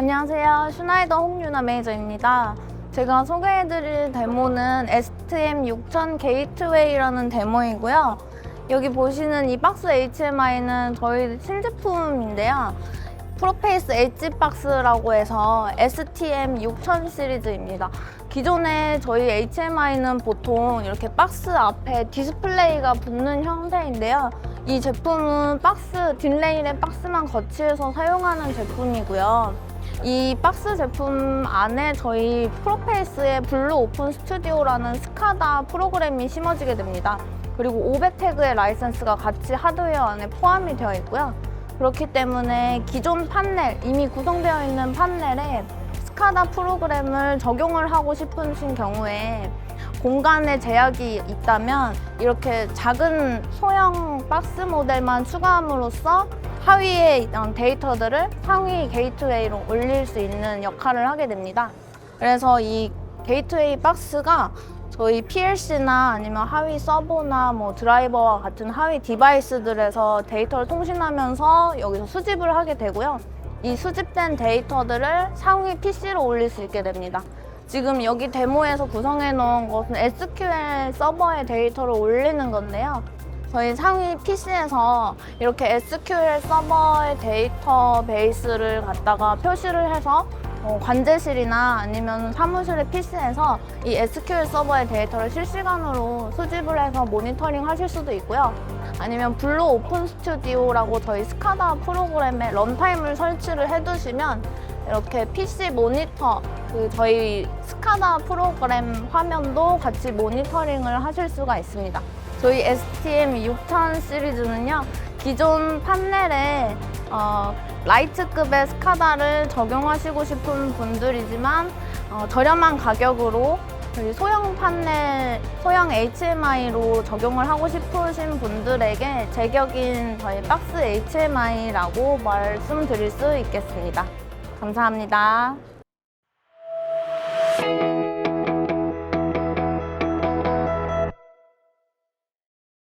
안녕하세요. 슈나이더 홍유나 매니저입니다. 제가 소개해드릴 데모는 STM6000 게이트웨이라는 데모이고요. 여기 보시는 이 박스 HMI는 저희 신제품인데요. 프로페이스 엣지 박스라고 해서 STM6000 시리즈입니다. 기존에 저희 HMI는 보통 이렇게 박스 앞에 디스플레이가 붙는 형태인데요. 이 제품은 박스, 딜레일의 박스만 거치해서 사용하는 제품이고요. 이 박스 제품 안에 저희 프로페이스의 블루 오픈 스튜디오라는 스카다 프로그램이 심어지게 됩니다. 그리고 500태그의 라이센스가 같이 하드웨어 안에 포함이 되어 있고요. 그렇기 때문에 기존 판넬, 이미 구성되어 있는 판넬에 스카다 프로그램을 적용을 하고 싶으신 경우에 공간에 제약이 있다면 이렇게 작은 소형 박스 모델만 추가함으로써 하위에 있던 데이터들을 상위 게이트웨이로 올릴 수 있는 역할을 하게 됩니다. 그래서 이 게이트웨이 박스가 저희 PLC나 아니면 하위 서버나 뭐 드라이버와 같은 하위 디바이스들에서 데이터를 통신하면서 여기서 수집을 하게 되고요. 이 수집된 데이터들을 상위 PC로 올릴 수 있게 됩니다. 지금 여기 데모에서 구성해 놓은 것은 SQL 서버에 데이터를 올리는 건데요. 저희 상위 PC에서 이렇게 SQL 서버의 데이터 베이스를 갖다가 표시를 해서 어, 관제실이나 아니면 사무실의 PC에서 이 SQL 서버의 데이터를 실시간으로 수집을 해서 모니터링 하실 수도 있고요. 아니면 블루 오픈 스튜디오라고 저희 스카다 프로그램에 런타임을 설치를 해두시면 이렇게 PC 모니터, 그 저희 스카다 프로그램 화면도 같이 모니터링을 하실 수가 있습니다. 저희 STM6000 시리즈는요, 기존 판넬에 어, 라이트급의 스카다를 적용하시고 싶은 분들이지만 어, 저렴한 가격으로 소형 판넬, 소형 HMI로 적용을 하고 싶으신 분들에게 제격인 저희 박스 HMI라고 말씀드릴 수 있겠습니다. 감사합니다.